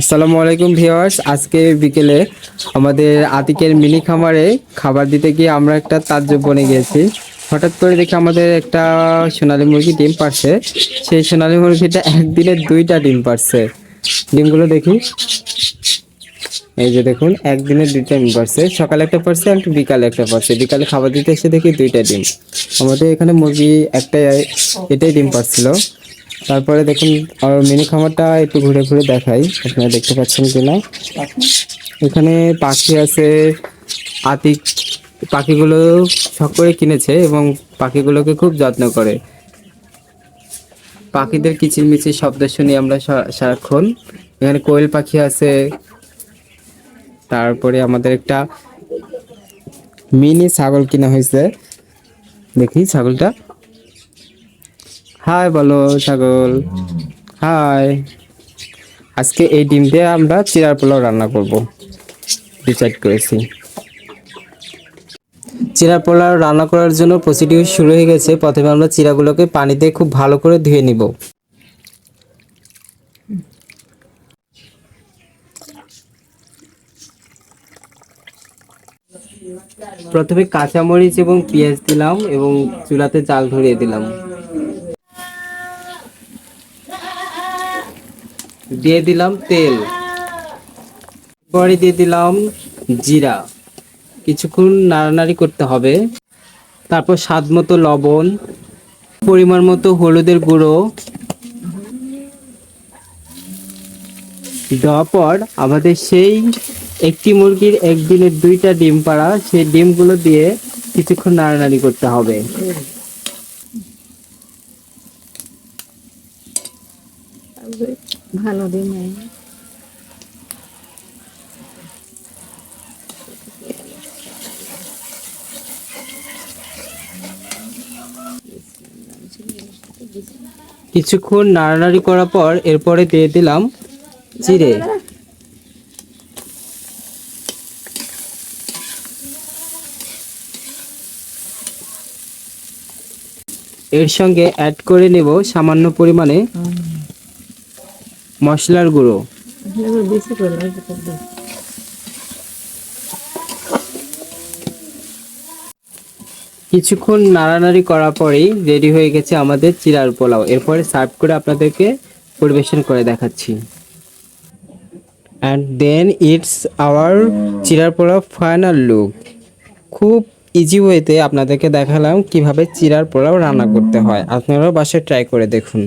আসসালামু আলাইকুম ভিউয়ার্স, আজকে বিকেলে আমাদের আতিকের মিনি খামারে খাবার দিতে গিয়ে আমরা একটা তাজ্জব বনে গিয়েছি। হঠাৎ করে দেখি আমাদের একটা সোনালী মুরগি ডিম পারছে সেই সোনালী মুরগিটা একদিনে দুইটা ডিম পারছে ডিমগুলো দেখি। এই যে দেখুন, একদিনে দুইটা ডিম পারছে সকালে একটা পারছে আর বিকালে একটা পারছে বিকালে খাবার দিতে এসে দেখি দুইটা ডিম। আমাদের এখানে মুরগি একটাই, এটাই ডিম পারছিল তারপরে দেখুন, আর মিনি খামারটা একটু ঘুরে ঘুরে দেখাই। আপনারা দেখতে পাচ্ছেন কিনা? এখানে পাখি আছে আতিক পাখিগুলো শখ করে কিনেছে এবং পাখিগুলোকে খুব যত্ন করে। পাখিদের কিচিরমিচির শব্দ শুনি আমরা সারাক্ষণ। এখানে কোয়েল পাখি আছে। তারপরে আমাদের একটা মিনি ছাগল কিনা হয়েছে। দেখি ছাগলটা। হাই বলো ছাগল। হাই। আজকে এই ডিম দিয়ে আমরা চিরার পোলাও রান্না করব। ডিসাইড করেছি। চিরা পোলাও রান্না করার জন্য প্রসিডিউর শুরু হয়ে গেছে। প্রথমে আমরা চিরাগুলোকে পানিতে খুব ভালো করে ধুয়ে নিব। প্রথমে কাঁচামরিচ এবং পেঁয়াজ দিলাম এবং চুলাতে জাল ধরিয়ে দিলাম। দিয়ে দিলাম তেল। পরে দিয়ে দিলাম জিরা। কিছুক্ষণ নাড়ানাড়ি করতে হবে। তারপর স্বাদ মতো লবণ, পরিমাণ মতো হলুদের গুঁড়ো। দেওয়ার পর আমাদের সেই একটি মুরগির একদিনের দুইটা ডিম পাড়া, সেই ডিমগুলো দিয়ে কিছুক্ষণ নাড়ানাড়ি করতে হবে। ভালো দিন কিছুক্ষণ নাড়ানাড়ি করার পর এরপরে দিয়ে দিলাম জিরে। এর সঙ্গে অ্যাড করে নেব সামান্য পরিমাণে মশলার গুঁড়ো। কিছুক্ষণ নাড়ানাড়ি করার পরেই রেডি হয়ে গেছে আমাদের চিরার পোলাও। এরপরে সার্ভ করে আপনাদেরকে পরিবেশন করে দেখাচ্ছি। অ্যান্ড দেন ইটস আওয়ার চিরার পোলাও ফাইনাল লুক খুব ইজি ওয়েতে আপনাদেরকে দেখালাম কীভাবে চিরার পোলাও রান্না করতে হয়। আপনারাও বাসায় ট্রাই করে দেখুন।